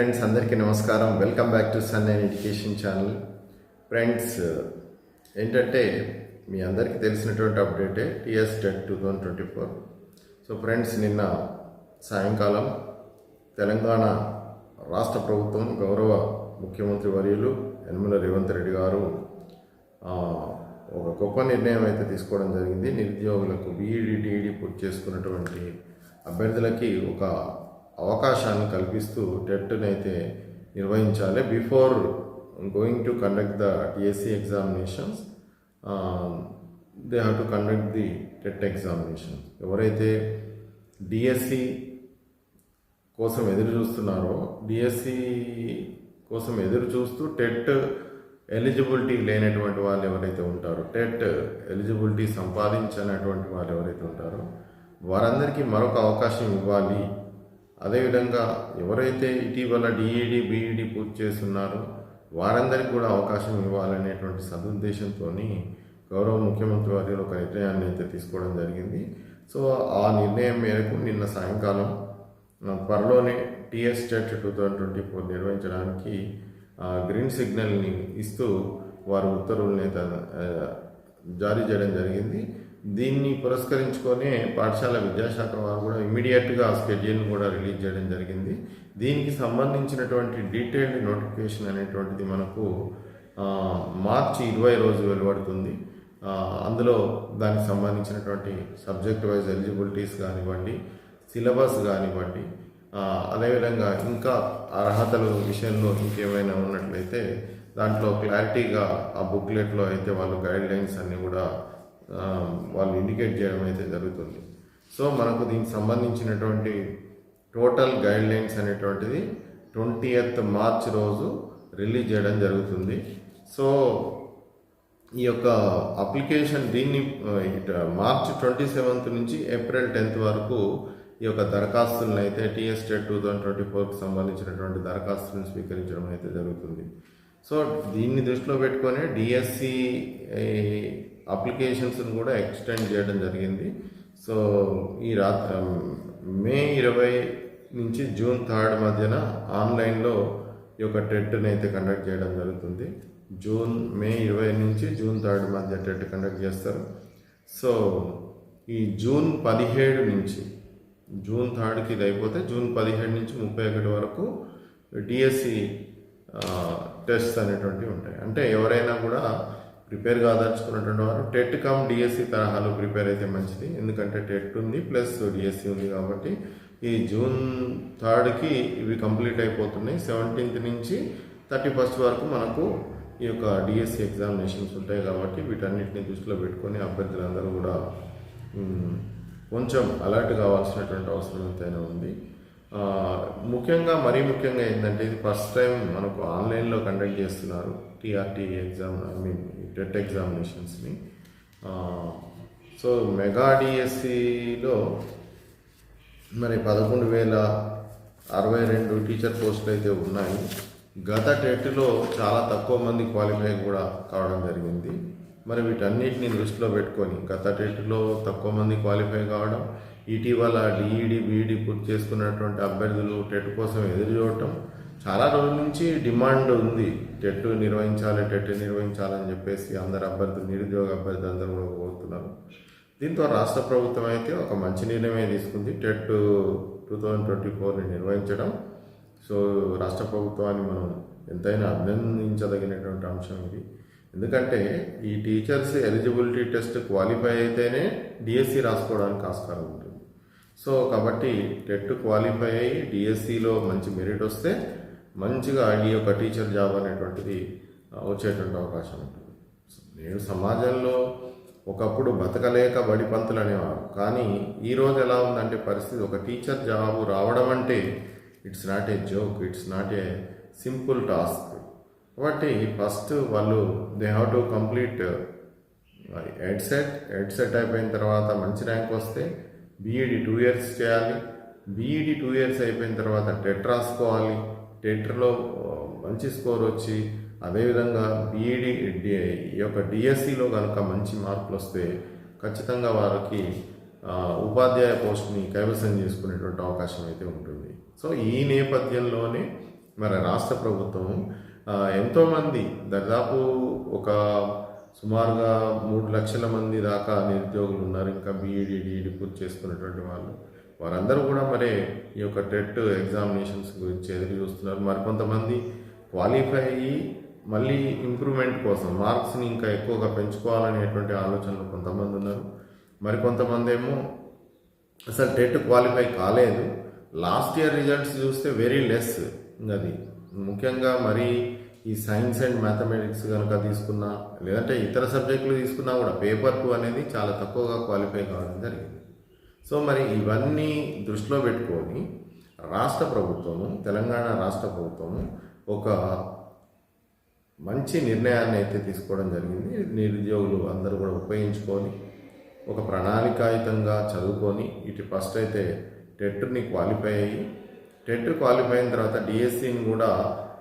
Friends అందరికీ నమస్కారం. Welcome back to Sun and education channel friends ఏంటంటే మీ అందరికీ తెలిసినటువంటి అప్డేటే TS TET two thousand twenty four so friends నిన్న సాయంకాలం తెలంగాణ రాష్ట్ర ప్రభుత్వం గౌరవ ముఖ్యమంత్రి వర్యులు యనమల రేవంత్ రెడ్డి గారు ఒక గొప్ప నిర్ణయం అయితే తీసుకోవడం జరిగింది. నిరుద్యోగులకు బీఈడి టీఈడి పూర్తి చేసుకున్నటువంటి అభ్యర్థులకి ఒక అవకాశాన్ని కల్పిస్తూ టెట్నైతే నిర్వహించాలి. Before going to conduct the TSC examinations they have to conduct the TET examination ఎవరైతే డిఎస్సి కోసం ఎదురు చూస్తున్నారో డిఎస్సి కోసం ఎదురు చూస్తూ టెట్ ఎలిజిబిలిటీ లేనటువంటి వాళ్ళు ఎవరైతే ఉంటారో టెట్ ఎలిజిబిలిటీ సంపాదించినటువంటి వాళ్ళు ఎవరైతే ఉంటారో వారందరికీ మరొక అవకాశం ఇవ్వాలి. అదేవిధంగా ఎవరైతే ఇటీవల డిఈడి బీఈడి పూర్తి చేస్తున్నారో వారందరికీ కూడా అవకాశం ఇవ్వాలనేటువంటి సదుద్దేశంతో గౌరవ ముఖ్యమంత్రి వారి ఒక నిర్ణయాన్ని అయితే తీసుకోవడం జరిగింది. సో ఆ నిర్ణయం మేరకు నిన్న సాయంకాలం త్వరలోనే TS TET two thousand twenty four నిర్వహించడానికి ఆ, గ్రీన్ సిగ్నల్ని ఇస్తూ వారు ఉత్తర్వుల్ని జారీ చేయడం జరిగింది. దీన్ని పురస్కరించుకొని పాఠశాల విద్యాశాఖ వారు కూడా ఇమీడియట్గా ఆ స్కెడ్యూల్ని కూడా రిలీజ్ చేయడం జరిగింది. దీనికి సంబంధించినటువంటి డీటెయిల్డ్ నోటిఫికేషన్ అనేటువంటిది మనకు మార్చి ఇరవై రోజు వెలువడుతుంది. అందులో దానికి సంబంధించినటువంటి సబ్జెక్ట్ వైజ్ ఎలిజిబిలిటీస్ కానివ్వండి సిలబస్ కానివ్వండి అదేవిధంగా ఇంకా అర్హతల విషయంలో ఇంకేమైనా ఉన్నట్లయితే దాంట్లో క్లారిటీగా ఆ బుక్లెట్లో అయితే వాళ్ళు గైడ్ లైన్స్ అన్నీ కూడా వాళ్ళు ఇండికేట్ చేయడం అయితే జరుగుతుంది. సో మనకు దీనికి సంబంధించినటువంటి టోటల్ గైడ్ లైన్స్ అనేటువంటిది ట్వంటీ మార్చ్ రోజు రిలీజ్ చేయడం జరుగుతుంది. సో ఈ యొక్క అప్లికేషన్ దీన్ని మార్చ్ ట్వంటీ సెవెంత్ నుంచి ఏప్రిల్ టెన్త్ వరకు ఈ యొక్క దరఖాస్తులను అయితే టీఎస్టేట్ టూ థౌజండ్ ట్వంటీ ఫోర్కి సంబంధించినటువంటి దరఖాస్తులను స్వీకరించడం అయితే జరుగుతుంది. సో దీన్ని దృష్టిలో పెట్టుకొని డిఎస్సి అప్లికేషన్స్ని కూడా ఎక్స్టెండ్ చేయడం జరిగింది. సో ఈ రా మే ఇరవై నుంచి జూన్ థర్డ్ మధ్యన ఆన్లైన్లో ఈ యొక్క టెట్ని అయితే కండక్ట్ చేయడం జరుగుతుంది. జూన్ మే ఇరవై నుంచి జూన్ థర్డ్ మధ్య టెట్ కండక్ట్ చేస్తారు. సో ఈ జూన్ పదిహేడు నుంచి జూన్ థర్డ్కి ఇది అయిపోతే జూన్ పదిహేడు నుంచి ముప్పై ఒకటి వరకు డిఎస్సి టెస్ట్ అనేటువంటివి ఉంటాయి. అంటే ఎవరైనా కూడా ప్రిపేర్ కాదలుచుకున్నటువంటి వారు టెట్ కమ్ డిఎస్సి తరహాలో ప్రిపేర్ అయితే మంచిది. ఎందుకంటే టెట్ ఉంది ప్లస్ డిఎస్సి ఉంది కాబట్టి ఈ జూన్ థర్డ్కి ఇవి కంప్లీట్ అయిపోతున్నాయి. సెవెంటీన్త్ నుంచి థర్టీ ఫస్ట్ వరకు మనకు ఈ యొక్క డిఎస్సి ఎగ్జామినేషన్స్ ఉంటాయి కాబట్టి వీటన్నిటిని దృష్టిలో పెట్టుకొని అభ్యర్థులందరూ కూడా కొంచెం అలర్ట్ కావాల్సినటువంటి అవసరం ఎంతైనా ఉంది. ముఖ్యంగా మరీ ముఖ్యంగా ఏంటంటే ఇది ఫస్ట్ టైం మనకు ఆన్లైన్లో కండక్ట్ చేస్తున్నారు TRT exam I mean TET ఎగ్జామినేషన్స్ని so mega డిఎస్సిలో మరి పదకొండు వేల అరవై రెండు టీచర్ పోస్టులు అయితే ఉన్నాయి. గత టెట్లో చాలా తక్కువ మంది క్వాలిఫై కూడా కావడం జరిగింది. మరి వీటన్నిటిని దృష్టిలో పెట్టుకొని గత టెట్లో తక్కువ మంది క్వాలిఫై కావడం ఇటీవల డిఈడి బీఈడి పూర్తి చేసుకున్నటువంటి అభ్యర్థులు టెట్ కోసం ఎదురు చూడటం. చాలా రోజుల నుంచి డిమాండ్ ఉంది. టెట్ నిర్వహించాలి టెట్ నిర్వహించాలని చెప్పేసి అందరు అభ్యర్థులు నిరుద్యోగ అభ్యర్థులు అందరూ కూడా కోరుతున్నారు. దీంతో రాష్ట్ర ప్రభుత్వం అయితే ఒక మంచి నిర్ణయమే తీసుకుంది. టెట్ టూ థౌజండ్ ట్వంటీ ఫోర్ని నిర్వహించడం. సో రాష్ట్ర ప్రభుత్వాన్ని మనం ఎంతైనా అభినందించదగినటువంటి అంశం ఇది. ఎందుకంటే ఈ టీచర్స్ ఎలిజిబిలిటీ టెస్ట్ క్వాలిఫై అయితేనే డిఎస్సి రాసుకోవడానికి ఆస్కారం ఉంది. సో కాబట్టి టెట్ క్వాలిఫై అయ్యి డిఎస్సిలో మంచి మెరిట్ వస్తే మంచిగా ఈ యొక్క టీచర్ జాబ్ అనేటువంటిది వచ్చేటువంటి అవకాశం ఉంటుంది. నేడు సమాజంలో ఒకప్పుడు బతకలేక బడి పంతులు అనేవారు కానీ ఈ రోజు ఎలా ఉందంటే పరిస్థితి ఒక టీచర్ జాబ్ రావడం అంటే it's not a joke it's not a simple task. కాబట్టి ఫస్ట్ వాళ్ళు they have to complete headset headset అయిపోయిన తర్వాత మంచి ర్యాంక్ వస్తే బీఈడి టూ ఇయర్స్ చేయాలి. బీఈడి టూ ఇయర్స్ అయిపోయిన తర్వాత టెట్ రాసుకోవాలి. టెట్లో మంచి స్కోర్ వచ్చి అదేవిధంగా బీఈడి ఈ యొక్క డిఎస్సిలో కనుక మంచి మార్కులు వస్తే ఖచ్చితంగా వారికి ఉపాధ్యాయ పోస్ట్ని కైవసం చేసుకునేటువంటి అవకాశం అయితే ఉంటుంది. సో ఈ నేపథ్యంలోనే మరి రాష్ట్ర ప్రభుత్వం ఎంతోమంది దాదాపు ఒక సుమారుగా మూడు లక్షల మంది దాకా నిరుద్యోగులు ఉన్నారు. ఇంకా బీఈడి డిఈడి పూర్తి చేసుకున్నటువంటి వాళ్ళు. వారందరూ కూడా మరి ఈ యొక్క టెట్ ఎగ్జామినేషన్స్ గురించి ఎదురు చూస్తున్నారు. మరి కొంతమంది క్వాలిఫై అయ్యి మళ్ళీ ఇంప్రూవ్మెంట్ కోసం మార్క్స్ని ఇంకా ఎక్కువగా పెంచుకోవాలనేటువంటి ఆలోచనలు కొంతమంది ఉన్నారు. మరి కొంతమంది ఏమో అసలు టెట్ క్వాలిఫై కాలేదు. లాస్ట్ ఇయర్ రిజల్ట్స్ చూస్తే వెరీ లెస్. అది ముఖ్యంగా మరి ఈ సైన్స్ అండ్ మ్యాథమెటిక్స్ కనుక తీసుకున్నా లేదంటే ఇతర సబ్జెక్టులు తీసుకున్నా కూడా పేపర్ టూ అనేది చాలా తక్కువగా క్వాలిఫై కావడం జరిగింది. సో మరి ఇవన్నీ దృష్టిలో పెట్టుకొని రాష్ట్ర ప్రభుత్వము తెలంగాణ రాష్ట్ర ప్రభుత్వము ఒక మంచి నిర్ణయాన్ని అయితే తీసుకోవడం జరిగింది. నిరుద్యోగులు అందరూ కూడా ఉపయోగించుకొని ఒక ప్రణాళికాయుతంగా చదువుకొని ఇటు ఫస్ట్ అయితే టెట్ని క్వాలిఫై అయ్యి టెట్ క్వాలిఫై అయిన తర్వాత డిఎస్సిని కూడా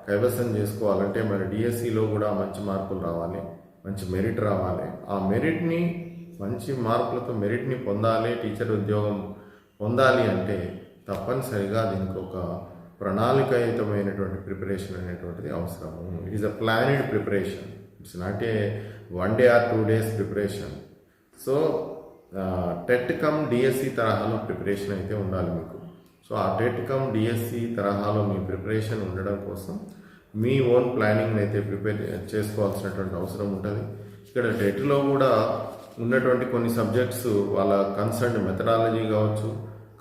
కైవసం చేసుకోవాలంటే మరి డిఎస్సిలో కూడా మంచి మార్కులు రావాలి మంచి మెరిట్ రావాలి. ఆ మెరిట్ని మంచి మార్కులతో మెరిట్ని పొందాలి టీచర్ ఉద్యోగం పొందాలి అంటే తప్పనిసరిగా దీనికి ఒక ప్రణాళికాయుతమైనటువంటి ప్రిపరేషన్ అనేటువంటిది అవసరము it is a planned preparation it's not a one day or two days preparation so TET cum DSC తరహాలో ప్రిపరేషన్ అయితే ఉండాలి మీకు. సో ఆ టెట్ కమ్ డిఎస్సి తరహాలో మీ ప్రిపరేషన్ ఉండడం కోసం మీ ఓన్ ప్లానింగ్ని అయితే ప్రిపేర్ చేసుకోవాల్సినటువంటి అవసరం ఉంటుంది. ఇక్కడ టెట్లో కూడా ఉన్నటువంటి కొన్ని సబ్జెక్ట్స్ వాళ్ళ కన్సర్న్ మెథడాలజీ కావచ్చు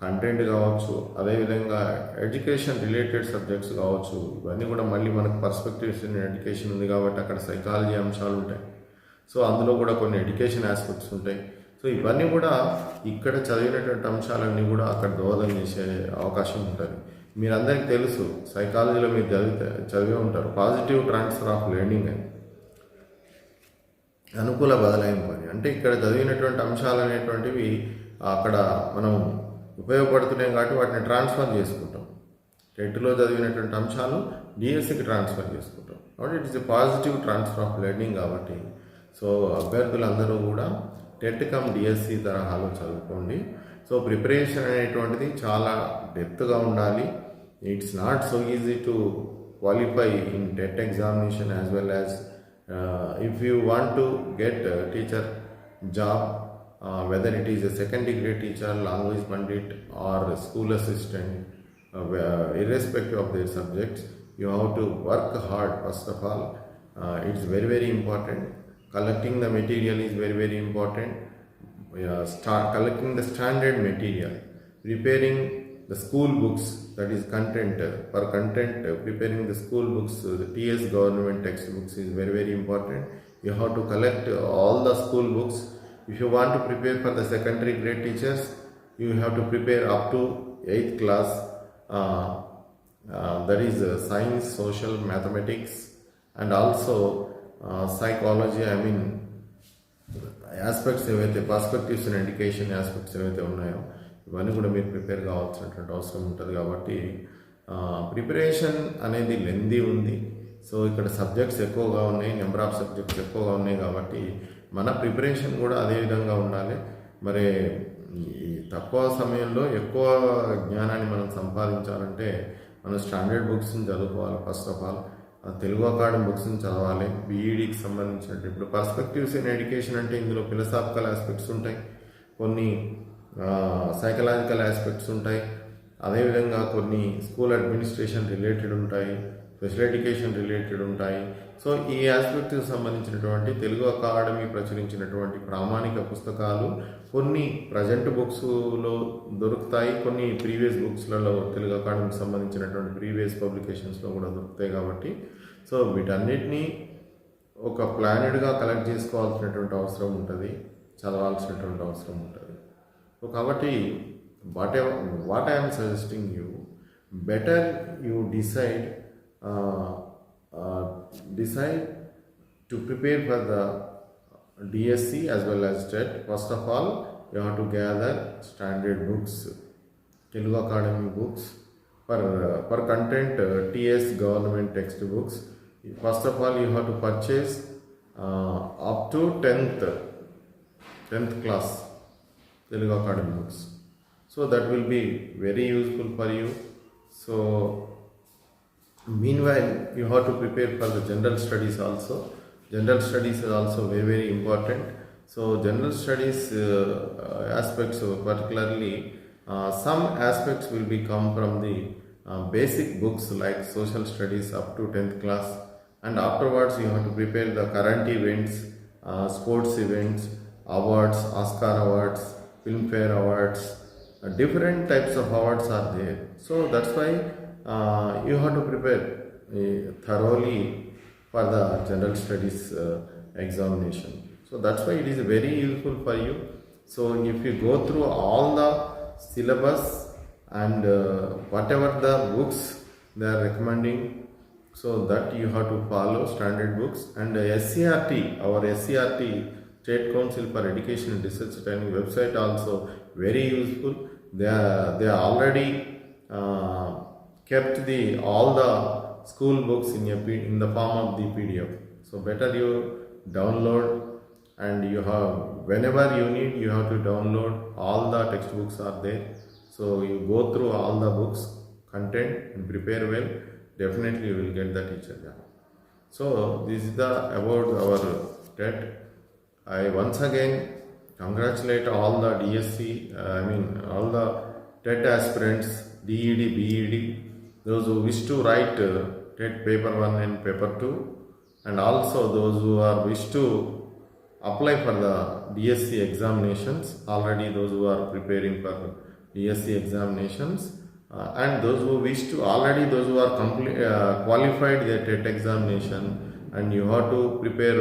కంటెంట్ కావచ్చు అదేవిధంగా ఎడ్యుకేషన్ రిలేటెడ్ సబ్జెక్ట్స్ కావచ్చు ఇవన్నీ కూడా మళ్ళీ మనకు పర్స్పెక్టివ్స్ ఇన్ ఎడ్యుకేషన్ ఉంది కాబట్టి అక్కడ సైకాలజీ అంశాలు ఉంటాయి. సో అందులో కూడా కొన్ని ఎడ్యుకేషన్ ఆస్పెక్ట్స్ ఉంటాయి. సో ఇవన్నీ కూడా ఇక్కడ చదివినటువంటి అంశాలన్నీ కూడా అక్కడ దోహదం చేసే అవకాశం ఉంటుంది. మీరందరికీ తెలుసు సైకాలజీలో మీరు చదివితే చదివే ఉంటారు. పాజిటివ్ ట్రాన్స్ఫర్ ఆఫ్ లెర్నింగ్ అని. అనుకూల బదలాయింపు అని. అంటే ఇక్కడ చదివినటువంటి అంశాలు అనేటువంటివి అక్కడ మనం ఉపయోగపడుతున్నాయి కాబట్టి వాటిని ట్రాన్స్ఫర్ చేసుకుంటాం. టెట్లో చదివినటువంటి అంశాలు డిఎస్సికి ట్రాన్స్ఫర్ చేసుకుంటాం. కాబట్టి it is a positive transfer of learning కాబట్టి. సో అభ్యర్థులందరూ కూడా టెట్ కమ్ డిఎస్సి తరహాలో చదువుకోండి. సో ప్రిపరేషన్ అనేటువంటిది చాలా డెప్త్గా ఉండాలి. It's not so easy to qualify in TET examination as well as uh, if you want to get teacher job uh, whether it is a second degree teacher language pandit or school assistant irrespective of their subjects you have to work hard first of all. Uh, it's very very important. Collecting the material is very very important. Uh, start collecting the standard material. Preparing the school books that is content uh, for content uh, preparing the school books uh, the ts government textbooks is very very important. You have to collect uh, all the school books. If you want to prepare for the secondary grade teachers you have to prepare up to 8th class. Uh, uh, that is uh, science social mathematics and also psychology I mean aspects ఏవైతే perspectives and education aspects ఏవైతే ఉన్నాయో ఇవన్నీ కూడా మీరు prepare కావాల్సినటువంటి అవసరం ఉంటుంది కాబట్టి ప్రిపరేషన్ అనేది లెందీ ఉంది. సో ఇక్కడ సబ్జెక్ట్స్ ఎక్కువగా ఉన్నాయి నెంబర్ ఆఫ్ సబ్జెక్ట్స్ ఎక్కువగా ఉన్నాయి కాబట్టి మన ప్రిపరేషన్ కూడా అదే విధంగా ఉండాలి. మరి ఈ తక్కువ సమయంలో ఎక్కువ జ్ఞానాన్ని మనం సంపాదించాలంటే మనం స్టాండర్డ్ బుక్స్ని చదువుకోవాలి first of all Telugu academy బుక్స్ని చదవాలి. బీఈడికి సంబంధించినట్టు ఇప్పుడు పర్స్పెక్టివ్స్ ఇన్ ఎడ్యుకేషన్ అంటే ఇందులో ఫిలసాఫికల్ ఆస్పెక్ట్స్ ఉంటాయి. కొన్ని సైకలాజికల్ ఆస్పెక్ట్స్ ఉంటాయి. అదేవిధంగా కొన్ని స్కూల్ అడ్మినిస్ట్రేషన్ రిలేటెడ్ ఉంటాయి. స్పెషల్ ఎడ్యుకేషన్ రిలేటెడ్ ఉంటాయి. సో ఈ ఆస్పెక్ట్కి సంబంధించినటువంటి తెలుగు అకాడమీ ప్రచురించినటువంటి ప్రామాణిక పుస్తకాలు కొన్ని ప్రజెంట్ బుక్స్లో దొరుకుతాయి. కొన్ని ప్రీవియస్ బుక్స్లలో తెలుగు అకాడమీకి సంబంధించినటువంటి ప్రీవియస్ పబ్లికేషన్స్లో కూడా దొరుకుతాయి కాబట్టి. సో వీటన్నిటినీ ఒక ప్లానెడ్గా కలెక్ట్ చేసుకోవాల్సినటువంటి అవసరం ఉంటుంది. చదవాల్సినటువంటి అవసరం ఉంటుంది. సో కాబట్టి what what I'm suggesting you better you decide Uh, uh, decide to prepare for the DSC as well as TET, first of all, you have to gather standard books, Telugu Academy books, For uh, content uh, TS government textbooks. First of all, you have to purchase uh, up to 10th, 10th class Telugu Academy books. So that will be very useful for you. So meanwhile you have to prepare for the general studies also. General studies is also very very important. So general studies uh, uh, aspects uh, particularly uh, some aspects will be come from the uh, basic books like social studies up to 10th class. And afterwards you have to prepare the current events uh, sports events awards oscar awards filmfare awards. Uh, different types of awards are there. So that's why uh, you have to prepare uh, thoroughly for the general studies uh, examination. So that's why it is very useful for you. So if you go through all the syllabus and uh, whatever the books they are recommending so that you have to follow standard books. And uh, scrt our scrt state council for education and research training website also very useful. They are they are already uh, kept the all the school books in in the form of the pdf so better you download and you have whenever you need you have to download all the textbooks are there. So you go through all the books content and prepare well definitely you will get the teacher job. So this is the about our tet i once again congratulate all the dsc uh, i mean all the tet aspirants ded bed those who wish to write uh, tet paper 1 and paper 2 and also those who are wish to apply for the DSC examinations already those who are preparing for DSC examinations uh, and those who wish to already those who are complete, uh, qualified their TET examination and you have to prepare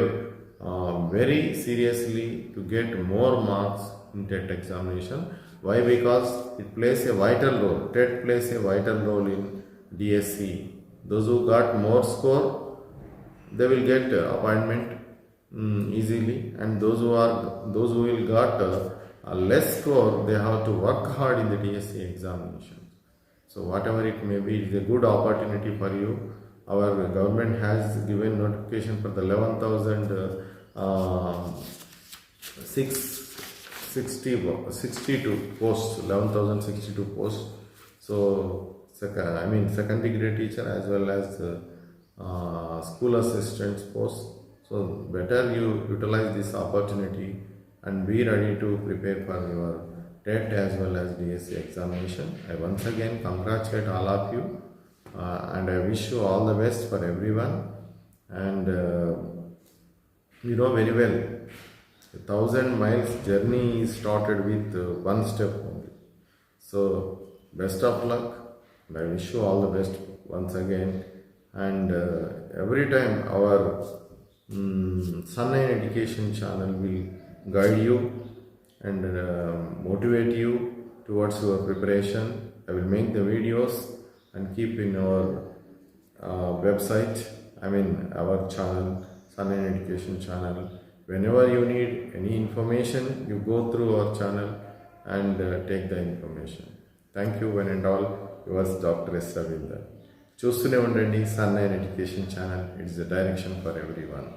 uh, very seriously to get more marks in TET examination. Why? Because it plays a vital role TET plays a vital role in DSC those who got more score they will get uh, appointment mm, easily. And those who are those who will got uh, a less score they have to work hard in the DSC examination. So whatever it may be it is a good opportunity for you. Our government has given notification for the 11000 uh, um, 660 wo- 62 posts 11062 posts. So second i mean second degree teacher as well as uh, school assistants posts so better you utilize this opportunity and be ready to prepare for your TET as well as DSC examination. I once again congratulate all of you uh, and I wish you all the best for everyone. And uh, you know very well, a thousand miles journey is started with uh, one step only. So, best of luck, I wish you all the best once again. And uh, every time our mm, Sunline Education channel will guide you and uh, motivate you towards your preparation. I will make the videos and keep in our uh, website, I mean our channel, Sunline Education channel. Whenever you need any information, you go through our channel and uh, take the information. Thank you one and all yours doctor S Ravinder చూస్తూనే ఉండండి Sun nine education channel it's the direction for everyone